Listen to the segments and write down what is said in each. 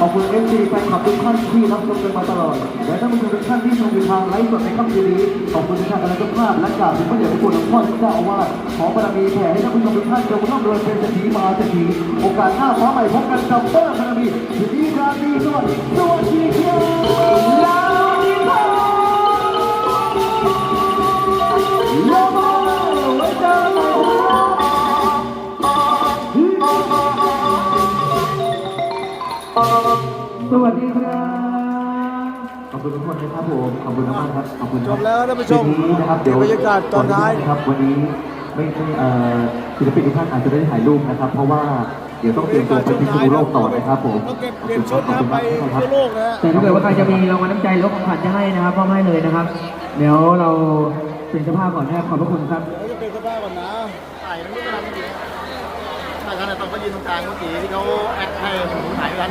ขอบคุณเอฟซีแฟนคลับทุกท่านที่รับชมกันมาตลอด และท่านผู้ชมทุกท่านที่ชมยู่ทางไลฟ์สดในค่ำคืนนี้ ขอบคุณทุกท่านและทุกภาพและกราบถึงพระเดชพระคุณหลวงพ่อที่เจ้าอาวาสขอบารมีแผ่ให้ท่านผู้ชมทุกท่านจงร่ำรวยเป็นเศรษฐีมหาเศรษฐีโอกาสหน้าฟ้าใหม่พบกันกับบ้าบารมียินดีราดีสวัสดีสวัสดีครับ ขอบคุณทุกคนนะครับผมขอบคุณมากครับขอบคุณคจรับบแล้วท่านผู้ชมทีนี้นะครับเดี๋ยวบรรยากาศตอนท้ายนะครับวันนี้ไม่ไม่เอ่อศิลปินทุกท่านอาจจะได้ถ่ายรูปนะครับ เพราะว่าเดี๋ยวต้องเตรียมตัวไปพิษณุโลกต่อนะครับผมต้องเก็บเปลี่ยนชุดนะไปขอบคุณทั่วโลกนะฮะแต่ถ้าเกิดว่าใครจะมีรางวัลน้ำใจลดของขวัญจะให้นะครับมอบให้เลยนะครับ เดี๋ยวเราเป็นเจ้าภาพก่อนนะครับขอบพระคุณครับเดี๋ยวจะเป็นเสื้อผ้าก่อนนะถ่ายมันไม่ทันเมื่อกี้ถ่ายกันแต่ต้องไปยืนตรงกลางเมื่อกี้ที่เขาแอดให้ผมถ่ายกัน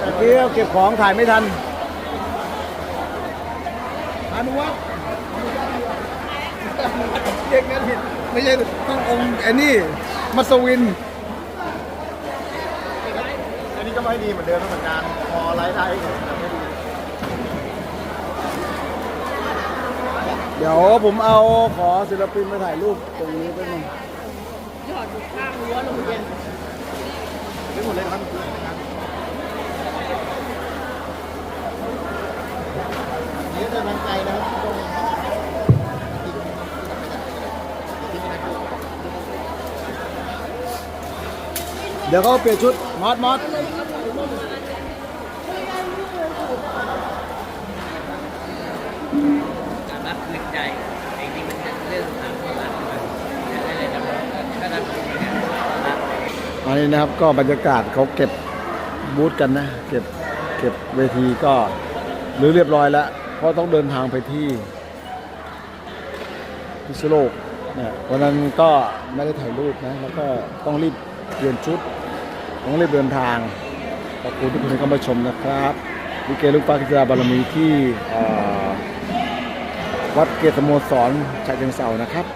เมื่อกี้เก็บของถ่ายไม่ทันอนุวัฒน์เรียกงั้นผิดไม่ใช่ต้ององค์ไอ้นี่มัสวิน อันนี้ก็ไม่ดีเหมือนเดิมเหมือนกันพอไลฟ์ได้แต่ไม่ดีเดี๋ยวผมเอาขอศิลปินมาถ่ายรูปตรงนี้ไปหนึ่งไม่หมดเลยครับ นี่จะทางใจนะครับตรงเดี๋ยวเขาเปลี่ยนชุดมอสมอสการรับนึกใจจริงๆมันเป็นเรื่องทางคนรักมันจะได้เลยทำก็ทำอย่างนี้รักอันนี้นะครับก็บรรยากาศเขาเก็บบูธกันนะ เก็บเก็บเวทีก็หรือเรียบร้อยแล้ว เพราะต้องเดินทางไปที่พิษโลกเนี่ยวันนั้นก็ไม่ได้ถ่ายรูปนะ แล้วก็ต้องรีบเปลี่ยนชุด ต้องรีบเดินทาง ขอบคุณทุกคนที่เข้ามาชมนะครับวิเกลูกปากิจาบารมีที่วัดเกียรติสโมสรชายเชิงเซานะครับ